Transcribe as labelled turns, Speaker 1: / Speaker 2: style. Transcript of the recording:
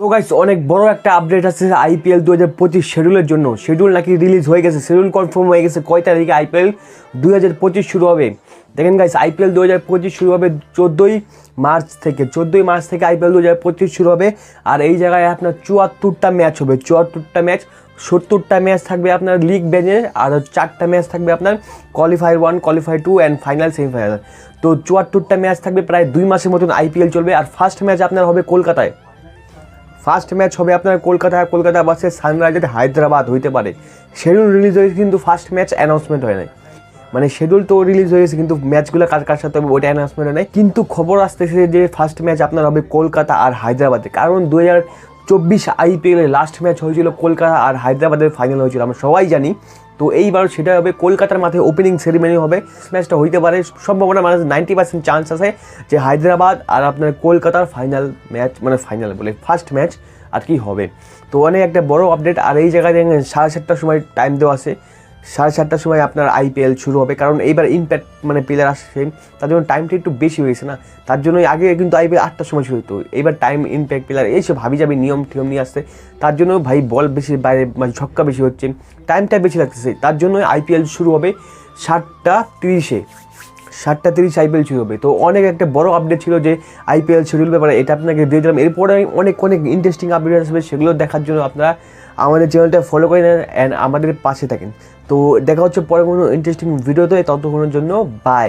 Speaker 1: তো গাইস অনেক বড় একটা আপডেট আছে আইপিএল দু হাজার পঁচিশ শিডিউলের জন্য। শেডিউল নাকি রিলিজ হয়ে গেছে শেডিউল কনফার্ম হয়ে গেছে কয় তারিখে আইপিএল দু হাজার পঁচিশ শুরু হবে? দেখেন গাইস আইপিএল দু হাজার পঁচিশ শুরু হবে চোদ্দোই মার্চ থেকে। চোদ্দোই মার্চ থেকে আইপিএল দু হাজার পঁচিশ শুরু হবে। আর এই জায়গায় আপনার চুয়াত্তরটা ম্যাচ হবে। চুয়াত্তরটা ম্যাচ সত্তরটা ম্যাচ থাকবে আপনার লিগ বেঞ্চে আর চারটা ম্যাচ থাকবে আপনার qualifier one qualifier two and final semifinal তো চুয়াত্তরটা ম্যাচ থাকবে প্রায় দুই মাসের মতন আইপিএল চলবে। আর ফার্স্ট ম্যাচ আপনার হবে কলকাতায়। ফার্স্ট ম্যাচ হবে আপনার কলকাতা কলকাতা বাসে সানরাইজার হায়দ্রাবাদ হইতে পারে। শেডিউল রিলিজ হয়েছে কিন্তু ফার্স্ট ম্যাচ অ্যানাউন্সমেন্ট হয় নাই। মানে শেডিউল তো রিলিজ হয়েছে কিন্তু ম্যাচগুলো কার কার সাথে হবে ওইটা অ্যানাউন্সমেন্ট হয় নাই। কিন্তু খবর আসতেছে যে ফার্স্ট ম্যাচ আপনার হবে কলকাতা আর হায়দ্রাবাদে। কারণ দু হাজার চব্বিশ আইপিএলের লাস্ট ম্যাচ হয়েছিল কলকাতা আর হায়দ্রাবাদের ফাইনাল হয়েছিল, আমরা সবাই জানি। তো এইবার সেটা হবে কলকাতার মাঠে ওপেনিং সেরিমনি হবে। ম্যাচটা হইতে পারে, সম্ভাবনা মানে নাইনটি পার্সেন্ট চান্স আছে যে হায়দ্রাবাদ আর আপনার কলকাতার ফাইনাল ম্যাচ মানে ফাইনাল বলে ফার্স্ট ম্যাচ আর কি হবে। তো অনেক একটা বড় আপডেট আর এই জায়গায় সাড়ে সাতটার সময় টাইম দেওয়া আছে। সাড়ে সাতটার সময় আপনার আইপিএল শুরু হবে, কারণ এইবার ইম্প্যাক্ট মানে প্লেয়ার আসছে, তার জন্য টাইমটা একটু বেশি হয়েছে না, তার জন্যই আগে কিন্তু আইপিএল আটটার সময় শুরু হতো, এইবার টাইম ইম্প্যাক্ট প্লেয়ার এইসব ভাবি যাবে নিয়ম টিয়ম নিয়ে আসতে তার জন্য ভাই বল বেশি বাইরে মানে ছক্কা বেশি হচ্ছে টাইমটা বেশি লাগতেছে, তার জন্য আইপিএল শুরু হবে সাতটা তিরিশে। সাতটা তিরিশ আইপিএল শুরু হবে তো অনেক একটা বড় আপডেট ছিল যে আইপিএল শিডিউল ব্যাপারে, এটা আপনাকে দিয়ে দিলাম। এরপরে অনেক অনেক ইন্টারেস্টিং আপডেট আসবে, সেগুলো দেখার জন্য আপনারা আমাদের চ্যানেলটা ফলো করে নেন অ্যান্ড আমাদের পাশে থাকেন। তো দেখা হচ্ছে পরে কোনো ইন্টারেস্টিং ভিডিওতে ততক্ষণের জন্য বাই